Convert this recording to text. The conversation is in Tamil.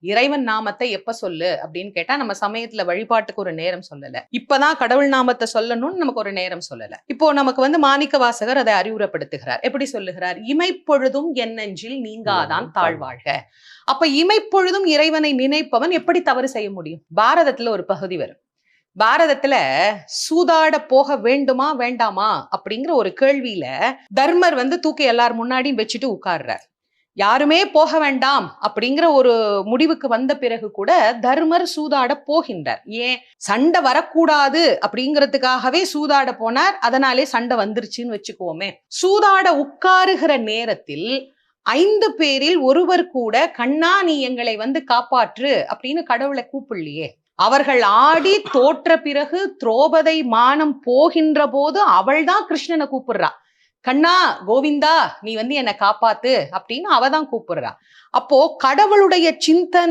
இறைவன் நாமத்தை எப்ப சொல்லு? அப்படின்னு கேட்டா நம்ம சமயத்துல வழிபாட்டுக்கு ஒரு நேரம் சொல்லல. இப்பதான் கடவுள் நாமத்தை சொல்லணும்னு நமக்கு ஒரு நேரம் சொல்லல. இப்போ நமக்கு வந்து மாணிக்க வாசகர் அதை அறிவுரைப்படுத்துகிறார் எப்படி சொல்லுகிறார்? இமைப்பொழுதும் என் நெஞ்சில் நீங்காதான் தாழ்வாழ்க. அப்ப இமைப்பொழுதும் இறைவனை நினைப்பவன் எப்படி தவறு செய்ய முடியும்? பாரதத்துல ஒரு பகுதி வரும். பாரதத்துல சூதாட போக வேண்டுமா வேண்டாமா அப்படிங்கிற ஒரு கேள்வியில தர்மர் வந்து தூக்கி எல்லார் முன்னாடியும் வச்சுட்டு உட்கார்றார். யாருமே போக வேண்டாம் அப்படிங்கிற ஒரு முடிவுக்கு வந்த பிறகு கூட தர்மர் சூதாட போகின்றார். ஏன்? சண்டை வரக்கூடாது அப்படிங்கிறதுக்காகவே சூதாட போனார். அதனாலே சண்டை வந்துருச்சுன்னு வச்சுக்கோமே. சூதாட உட்காருகிற நேரத்தில் ஐந்து பேரில் ஒருவர் கூட கண்ணா நீ எங்களை வந்து காப்பாற்று அப்படின்னு கடவுளை கூப்பிடலையே. அவர்கள் ஆடி தோற்ற பிறகு துரோபதை மானம் போகின்ற போது அவள்தான் கிருஷ்ணனை கூப்பிடுறா. கண்ணா கோவிந்தா நீ வந்து என்னை காப்பாத்து அப்படின்னு அவ தான் கூப்பிடுறா. அப்போ கடவுளுடைய சிந்தனை